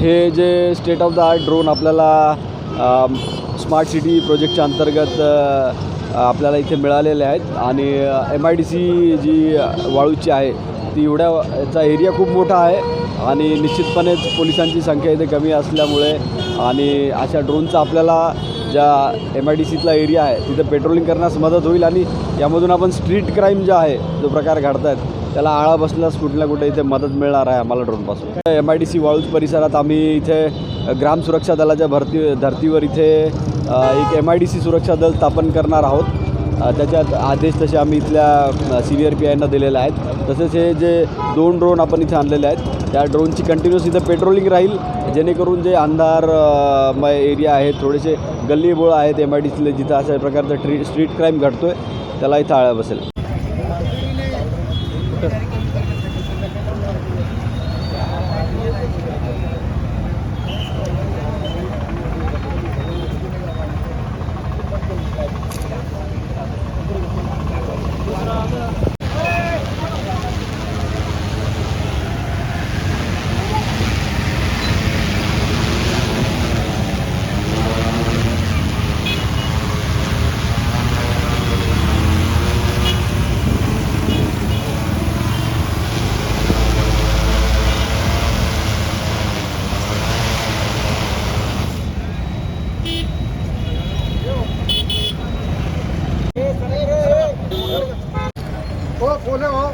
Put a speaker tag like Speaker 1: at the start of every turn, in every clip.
Speaker 1: हे जे state of the art drone आपल्याला स्मार्ट सिटी प्रोजेक्टच्या अंतर्गत आपल्याला इथे मिळालेले आहेत. आणि एम आय डी सी जी वाळूची आहे ती एवढ्याचा एरिया खूप मोठा आहे. आणि निश्चितपणेच पोलिसांची संख्या इथे कमी असल्यामुळे आणि अशा ड्रोनचा आपल्याला ज्या एम आय डी सीतला एरिया आहे तिथं पेट्रोलिंग करण्यास मदत होईल आणि यामधून आपण स्ट्रीट क्राईम जो आहे जो प्रकार घडत आहेत त्याला आळा बसल्यास कुठे ना कुठे इथे मदत मिळणार आहे आम्हाला ड्रोनपासून. M I D C Waluj परिसरात आम्ही इथे ग्राम सुरक्षा दलाच्या भरती धर्तीवर इथे एक एम आय डी सी सुरक्षा दल स्थापन करणार आहोत. त्याच्यात आदेश तसे आम्ही इथल्या सी वी आर पी आयना दिलेले आहेत. तसेच हे जे दोन ड्रोन आपण इथे आणलेले आहेत त्या ड्रोनची कंटिन्युअस इथं पेट्रोलिंग राहील. जेणेकरून जे अंधार मय एरिया आहेत थोडेसे गल्लीबोळ आहेत एम आय डी सीले जिथं अशा प्रकारचं ट्री स्ट्रीट क्राईम घडतो आहे त्याला इथं आळा बसेल.
Speaker 2: हो कोण हो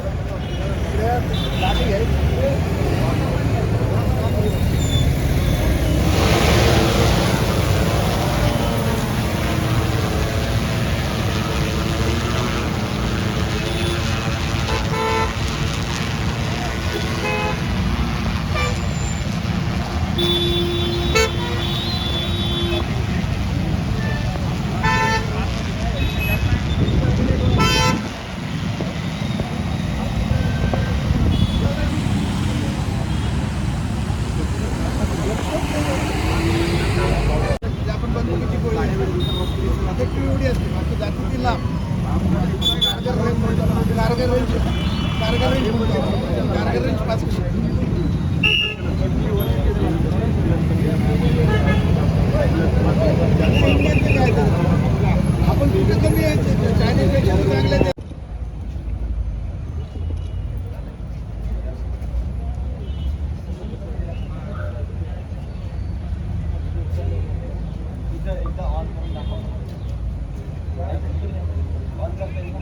Speaker 2: है. असते लाभ कारगर रेंज म्हणतो कारगर रेंज कारगर रेंज पाच आपण कुठे कमी आहे चायनीजपेक्षा चांगले ते
Speaker 1: इथं helping